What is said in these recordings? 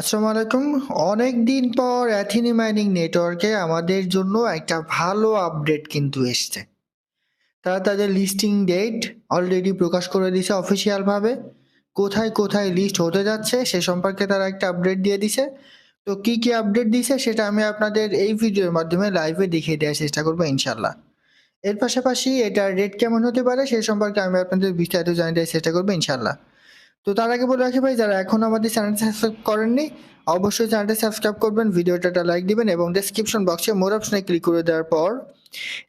আসসালামু আলাইকুম। অনেক দিন পর অ্যাথিনি মাইনিং নেটওয়ার্কে আমাদের জন্য একটা ভালো আপডেট কিন্তু এসছে। তারা তাদের লিস্টিং ডেট অলরেডি প্রকাশ করে দিয়েছে অফিসিয়ালভাবে কোথায় কোথায় লিস্ট হতে যাচ্ছে সে সম্পর্কে তারা একটা আপডেট দিয়ে দিছে তো কি কি আপডেট দিছে সেটা আমি আপনাদের এই ভিডিওর মাধ্যমে লাইভে দেখিয়ে দেওয়ার চেষ্টা করব ইনশাল্লাহ এর পাশাপাশি এটার রেট কেমন হতে পারে সে সম্পর্কে আমি আপনাদের বিস্তারিত জানিয়ে দেওয়ার চেষ্টা করব ইনশাল্লাহ তো তার আগে বলে রাখি ভাই, যারা এখন আমাদের চ্যানেল সাবস্ক্রাইব করেননি, অবশ্যই চ্যানেলটি সাবস্ক্রাইব করবেন, ভিডিওটা লাইক দিবেন এবং ডেসক্রিপশন বক্সে মোর অপশনে ক্লিক করে দেওয়ার পর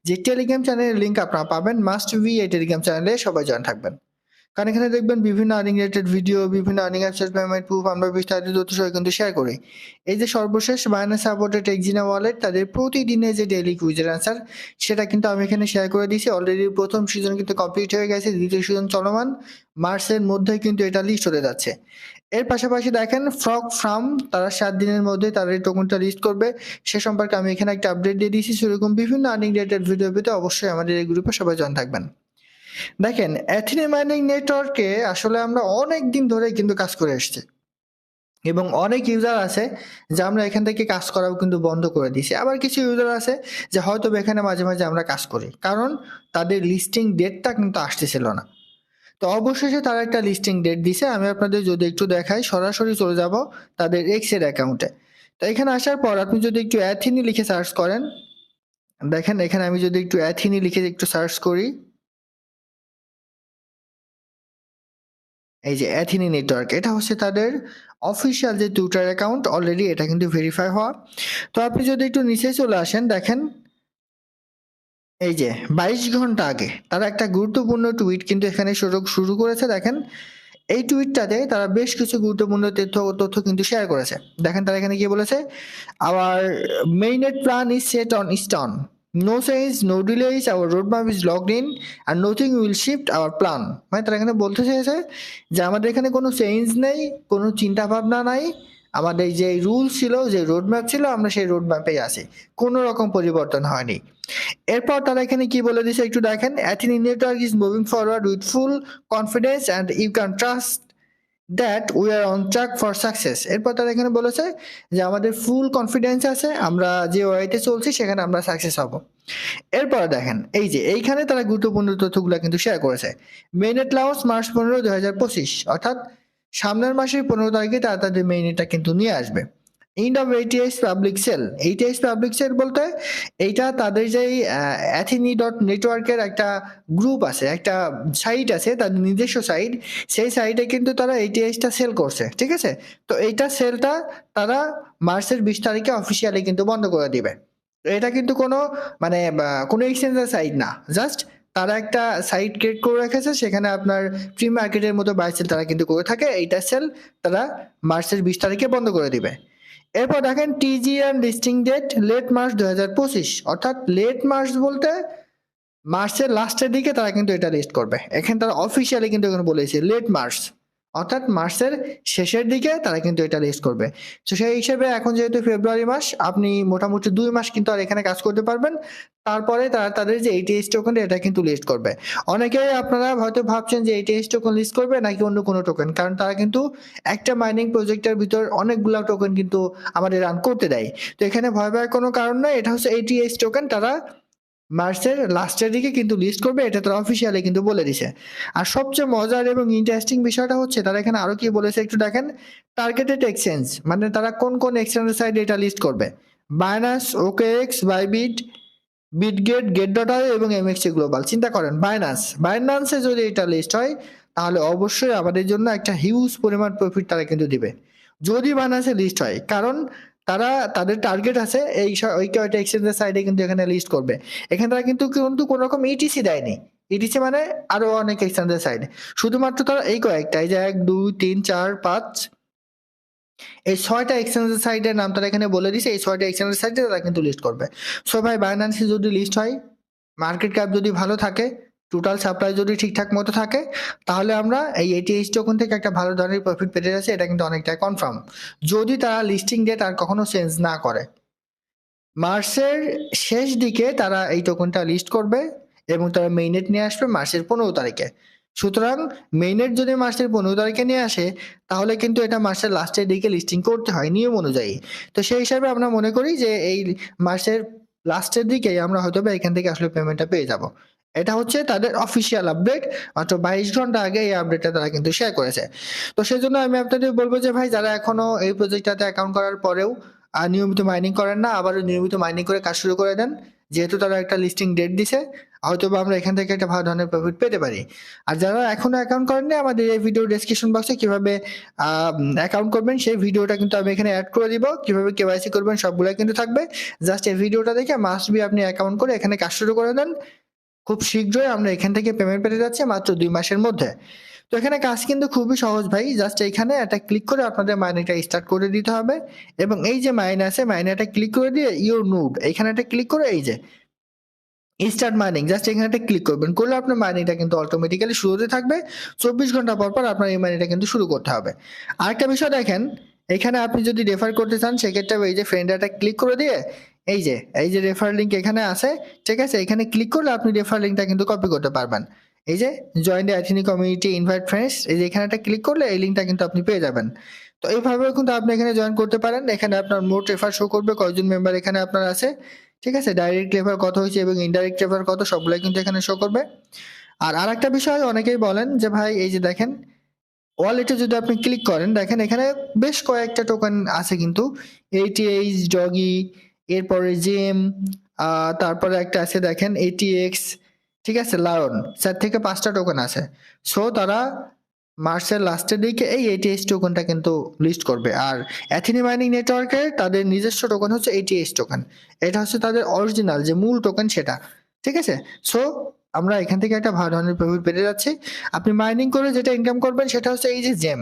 যে টেলিগ্রাম চ্যানেলের লিঙ্ক আপনারা পাবেন মাস্ট ভি এই টেলিগ্রাম চ্যানেলে সবাই জয়েন থাকবেন। কারণ এখানে দেখবেন বিভিন্ন আর্নিং রিলেটেড ভিডিও বিভিন্ন আর্নিং অ্যাপসের পেমেন্ট প্রুফ আমরা বিস্তারিত তথ্য সহ কিন্তু শেয়ার করি। এই যে সর্বশেষ বায়ানা সাপোর্টেড এক্সিনা ওয়ালেট তাদের প্রতিদিনের যে ডেইলি কুইজের অ্যান্সার সেটা কিন্তু আমি এখানে শেয়ার করে দিয়েছি। অলরেডি প্রথম সিজন কিন্তু কমপ্লিট হয়ে গেছে, দ্বিতীয় সিজন চলমান মার্চের মধ্যে কিন্তু এটা লিস্ট হতে যাচ্ছে। এর পাশাপাশি দেখেন ফ্রক ফার্ম তারা সাত দিনের মধ্যে তাদের টোকনটা লিস্ট করবে। সে সম্পর্কে আমি এখানে একটা আপডেট দিয়ে দিয়েছি। সেরকম বিভিন্ন আর্নিং রিলেটেড ভিডিও পেতে অবশ্যই আমাদের এই গ্রুপে সবাই জয়েন থাকবেন। দেখেন অ্যাথিনি মাইনিং নেটওয়ার্কে আসলে আমরা অনেক দিন ধরে কিন্তু কাজ করে এসেছি। এবং অনেক ইউজার আছে যে আমরা এখান থেকে কাজ করাও কিন্তু বন্ধ করে দিয়েছি। আবার কিছু ইউজার আছে যে হয়তো এখানে মাঝে মাঝে আমরা কাজ করি। কারণ তাদের লিস্টিং ডেটটা কিন্তু আসতেছিল না। তো অবশেষে তারা একটা লিস্টিং ডেট দিছে। আমি আপনাদের যদি একটু দেখাই, সরাসরি চলে যাব তাদের এক্সের অ্যাকাউন্টে তো এখানে আসার পর আপনি যদি একটু অ্যাথিনি লিখে সার্চ করেন, দেখেন এখানে আমি যদি একটু অ্যাথিনি লিখে একটু সার্চ করি। এই যে অ্যাথিনি নেটওয়ার্ক এটা হচ্ছে তাদের অফিসিয়াল যে টুইটার অ্যাকাউন্ট অলরেডি এটা কিন্তু ভেরিফাই হওয়া। তো আপনি যদি একটু নিচে চলে আসেন, দেখেন, এই যে বাইশ ঘণ্টা আগে তারা একটা গুরুত্বপূর্ণ টুইট কিন্তু এখানে শুরু করেছে। দেখেন, এই টুইটটাতে তারা বেশ কিছু গুরুত্বপূর্ণ তথ্য তথ্য কিন্তু শেয়ার করেছে। দেখেন তারা এখানে কি বলেছে? Our mainnet plan is set on stone no change no delays our road map is locked in R nothing will shift our plan মানে তারা এখানে বলতে চেয়েছে যে আমাদের এখানে কোনো চেঞ্জ নেই, কোনো চিন্তা ভাবনা নাই। আমাদের যে রুল ছিল, যে রোড ম্যাপ ছিল, আমরা সেই রোড ম্যাপেই আছি। কোনো রকম পরিবর্তন হয়নি। এরপর তারা এখানে কি বলে দিছে একটু দেখেন Athene network is moving forward with full confidence and you can trust that we are on track for success এরপর তারা এখানে বলেছে যে আমাদের ফুল কনফিডেন্স আছে, আমরা যে ওয়াইতে চলছি সেখানে আমরা সাকসেস হব। এরপর দেখেন, এই যে এইখানে তারা গুরুত্বপূর্ণ তথ্যগুলো কিন্তু শেয়ার করেছে। মেনেট লাউন্স মার্চ পনেরো দু হাজার পঁচিশ, অর্থাৎ সামনের মাসের পনেরো তারিখে তারা তাদের মেইনেটটা কিন্তু নিয়ে আসবে। End of ATS public sale ATS public sale বলতে এইটা তাদের যেই অ্যাথিনি ডট নেটওয়ার্কের একটা গ্রুপ আছে, একটা সাইট আছে, তাদের নিজস্ব সাইট সেই সাইটে কিন্তু তারা এইটিএসটা সেল করছে, ঠিক আছে? তো এইটা সেলটা তারা মার্চের বিশ তারিখে অফিসিয়ালি কিন্তু বন্ধ করে দিবে। এটা কিন্তু কোনো মানে কোনো এক্সচেঞ্জের সাইট না। জাস্ট তারা একটা সাইট ক্রিয়েট করে রেখেছে, সেখানে আপনার প্রি মার্কেটের মতো বাই সেল তারা কিন্তু করে থাকে। এইটা সেল তারা মার্চের বিশ তারিখে বন্ধ করে দিবে। এরপর দেখেন TGM listing date late March দু হাজার পঁচিশ, অর্থাৎ লেট মার্চ বলতে মার্চের লাস্টের দিকে তারা কিন্তু এটা লিস্ট করবে। এখানে তারা অফিসিয়ালি কিন্তু এখানে বলেছে লেট মার্চ অর্থাৎ মার্চের শেষের দিকে তারা কিন্তু এটা লিস্ট করবে। তো সেই হিসেবে এখন যেহেতু ফেব্রুয়ারি মাস, আপনি মোটামুটি দুই মাস কিন্তু আর এখানে কাজ করতে পারবেন। তারপরে তারা, তাদের যে এইটিএস টোকেন এটা কিন্তু লিস্ট করবে। অনেকেই আপনারা হয়তো ভাবছেন যে এইটিএস টোকেন লিস্ট করবে নাকি অন্য কোনো টোকেন কারণ তারা কিন্তু একটা মাইনিং প্রজেক্টের ভিতর অনেকগুলো টোকেন কিন্তু আমাদের রান করতে দেয়। তো এখানে ভয় পাওয়ার কোনো কারণ নয় এটা হচ্ছে এইটিএস টোকেন তারা মার্চের লাস্টের দিকে কিন্তু লিস্ট করবে, এটা তারা অফিসিয়ালি কিন্তু বলে দিছে। আর সবচেয়ে মজার এবং ইন্টারেস্টিং বিষয়টা হচ্ছে, তারা এখানে আরও কি বলেছে একটু দেখেন টার্গেটেড এক্সচেঞ্জ মানে তারা কোন কোন এক্সচেঞ্জের সাইডে এটা লিস্ট করবে। Binance OKX Bybit Bitget Gate dot io এবং এমএক্সি গ্লোবাল চিন্তা করেন বাইনান্স বাইনান্সে যদি এটা লিস্ট হয়, তাহলে অবশ্যই আমাদের জন্য একটা হিউজ পরিমাণ প্রফিট তারা কিন্তু দিবে। যদি বাইনান্সে লিস্ট হয়, কারণ তারা তাদের টার্গেট আছে এই ওই কয়টা এক্সচেঞ্জের সাইডে কিন্তু এখানে লিস্ট করবে। এখানে তারা কিন্তু কিন্তু কোনো রকম ইটিসি দেয়নি। ইটিসি মানে আরও অনেক এক্সচেঞ্জের সাইডে শুধুমাত্র তারা এই কয়েকটা এই যে এক, দুই, তিন, চার, পাঁচ, এই ছয়টা এক্সচেঞ্জের সাইডের নাম তারা এখানে বলে দিছে এই ছয়টা এক্সচেঞ্জের সাইডে তারা কিন্তু লিস্ট করবে। সো ভাই বাইন্যান্সে যদি লিস্ট হয় মার্কেট ক্যাপ যদি ভালো থাকে টোটাল সাপ্লাই যদি ঠিকঠাক মতো থাকে, তাহলে আমরা এই এটিএইচ টোকন থেকে একটা ভালো ধরনের প্রফিট পেতে যাচ্ছি, এটা কিন্তু অনেকটাই কনফার্ম যদি তারা লিস্টিং ডেট আর কখনো চেঞ্জ না করে, মার্চের শেষ দিকে তারা এই টোকনটা লিস্ট করবে এবং তারা মেইনেট নিয়ে আসবে মার্চের পনেরো তারিখে। সুতরাং মেইনের যদি মাসের পনেরো তারিখে নিয়ে আসে, তাহলে কিন্তু এটা মাসের লাস্টের দিকে লিস্টিং করতে হয় নিয়ম অনুযায়ী। তো সেই হিসাবে আমরা মনে করি যে এই মাসের লাস্টের দিকেই আমরা হয়তো এখান থেকে আসলে পেমেন্টটা পেয়ে যাব। এটা হচ্ছে তাদের অফিসিয়াল আপডেট মাত্র বাইশ ঘণ্টা আগে এই আপডেটটা তারা কিন্তু শেয়ার করেছে। তো সেই জন্য আমি আপনাদের বলব যে, ভাই, যারা এখনও এই প্রজেক্টটাতে অ্যাকাউন্ট করার পরেও নিয়মিত মাইনিং করেন না, আবারও নিয়মিত মাইনিং করে কাজ শুরু করে দেন। যেহেতু তারা একটা লিস্টিং ডেট দিছে হয়তো বা আমরা এখান থেকে একটা ভালো ধরনের প্রফিট পেতে পারি। আর যারা এখনও অ্যাকাউন্ট করেননি, আমাদের এই ভিডিও ডেসক্রিপশন বক্সে কীভাবে অ্যাকাউন্ট করবেন, সেই ভিডিওটা কিন্তু আমি এখানে অ্যাড করে দিব। কীভাবে কেওয়াইসি করবেন সবগুলো কিন্তু থাকবে। জাস্ট এই ভিডিওটা দেখে মাস্ট বি আপনি অ্যাকাউন্ট করে এখানে কাজ শুরু করে দেন। খুব শীঘ্রই আমরা এখান থেকে পেমেন্ট পেতে যাচ্ছি মাত্র দুই মাসের মধ্যে। তো এখানে কাজ কিন্তু খুবই সহজ ভাই। জাস্ট এখানে একটা ক্লিক করে আপনাদের মাইনেটা স্টার্ট করে দিতে হবে। এবং এই যে মাইনে আছে মাইনেটা ক্লিক করে দিয়ে ইউর নোট এখানে একটা ক্লিক করে এই যে স্টার্ট মাইনিং জাস্ট এখানে একটা ক্লিক করবেন। করলে আপনার মাইনিংটা কিন্তু অটোমেটিক্যালি শুরু হতে থাকবে। চব্বিশ ঘণ্টা পর পর আপনার এই মাইনিংটা কিন্তু শুরু করতে হবে। আরেকটা বিষয় দেখেন, এখানে আপনি যদি রেফার করতে চান, সেক্ষেত্রে এই যে ফ্রেন্ড একটা ক্লিক করে দিয়ে এই যে এই যে রেফার লিঙ্ক এখানে আছে, ঠিক আছে? এখানে ক্লিক করলে আপনি রেফার লিঙ্কটা কিন্তু কপি করতে পারবেন। এই যে join the Athene community invite friends এই যে এখানে একটা ক্লিক করলে এই লিঙ্কটা কিন্তু আপনি পেয়ে যাবেন। তো এইভাবেও কিন্তু আপনি এখানে জয়েন করতে পারেন। এখানে আপনার মোট রেফার শো করবে কয়জন মেম্বার এখানে আপনার আছে, ঠিক আছে? ডাইরেক্ট রেফার কত হয়েছে এবং ইনডাইরেক্ট রেফার কত, সবগুলাই কিন্তু এখানে শো করবে। আর আরেকটা বিষয় অনেকেই বলেন যে, ভাই, এই যে দেখেন ওয়ালেটে যদি আপনি ক্লিক করেন, দেখেন এখানে বেশ কয়েকটা টোকেন আছে কিন্তু এইটিএইচ ডগি এরপরে জিম তারপরে একটা আছে দেখেন এটিএক্স ঠিক আছে, লায়ন। চার থেকে পাঁচটা টোকেন আছে। সো তারা মার্চের লাস্টের দিকে এই এটিএস টোকেনটা কিন্তু লিস্ট করবে। আর অ্যাথিনি মাইনিং নেটওয়ার্কের তাদের নিজস্ব টোকেন হচ্ছে এটিএস টোকেন এটা হচ্ছে তাদের অরিজিনাল যে মূল টোকেন সেটা, ঠিক আছে? সো আমরা এখান থেকে একটা ভালো ধরনের প্রফিট পেতে যাচ্ছি। আপনি মাইনিং করে যেটা ইনকাম করবেন সেটা হচ্ছে এই যে জেম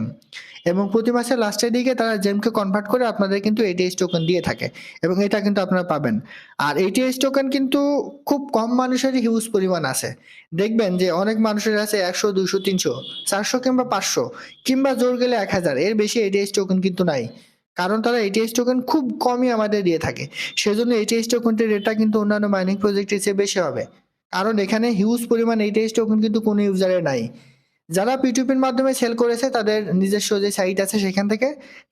এবং প্রতি মাসের লাস্টের দিকে তারা জেমকে কনভার্ট করে আপনাদের কিন্তু এটিএস টোকেন দিয়ে থাকে। এবং এটা কিন্তু আপনারা পাবেন। আর এটিএস টোকেন কিন্তু খুব কম মানুষেরই হিউজ পরিমাণ আছে। দেখবেন যে অনেক মানুষের আছে একশো দুশো তিনশো, চারশো কিংবা পাঁচশো, কিংবা জোর গেলে এক হাজার। এর বেশি এটিএস টোকেন কিন্তু নাই। কারণ তারা এটিএস টোকেন খুব কমই আমাদের দিয়ে থাকে। সেজন্য এটিএস টোকেনটির রেটটা কিন্তু অন্যান্য মাইনিং প্রজেক্টের চেয়ে বেশি হবে। কারণ এখানে হিউজ পরিমাণ এটিএস টোকেন কিন্তু কোনো ইউজারের নাই। যারা পিটুপির মাধ্যমে সেল করেছে, তাদের নিজস্ব যে সাইট আছে সেখান থেকে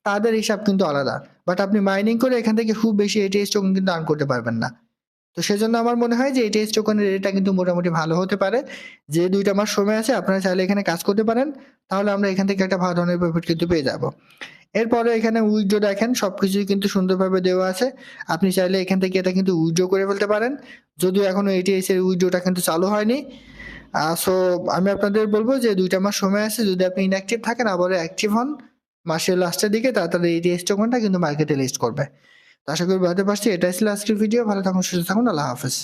তাদের হিসাব কিন্তু আলাদা। বাট আপনি মাইনিং করে এখান থেকে খুব বেশি এই এটিএস টোকেন কিন্তু আর্ন করতে পারবেন না। তো সেজন্য আমার মনে হয় যে এটিএস টোকেনের রেটটা কিন্তু মোটামুটি ভালো হতে পারে। যে দুইটা মাস সময় আছে, আপনারা চাইলে এখানে কাজ করতে পারেন। তাহলে আমরা এখান থেকে একটা ভালো ধরনের প্রফিট কিন্তু পেয়ে যাব। এরপরে এখানে উইড্রো দেখেন, সবকিছুই কিন্তু সুন্দরভাবে দেওয়া আছে। আপনি চাইলে এখান থেকে এটা কিন্তু উইড্রো করে ফেলতে পারেন। যদিও এখনও এটিএস এর উইড্রোটা কিন্তু চালু হয়নি। সো আমি আপনাদের বলব যে দুইটা মাস সময় আছে, যদি আপনি ইনঅ্যাক্টিভ থাকেন আবার অ্যাক্টিভ হন, মাসের লাস্টের দিকে, তাড়াতাড়ি এটিএস টোকনটা কিন্তু মার্কেটে লিস্ট করবে। আশা করি বুঝতে পারছি, এটাই ছিল আজকের ভিডিও ভালো থাকুন, সুস্থ থাকুন, আল্লাহ হাফেজ।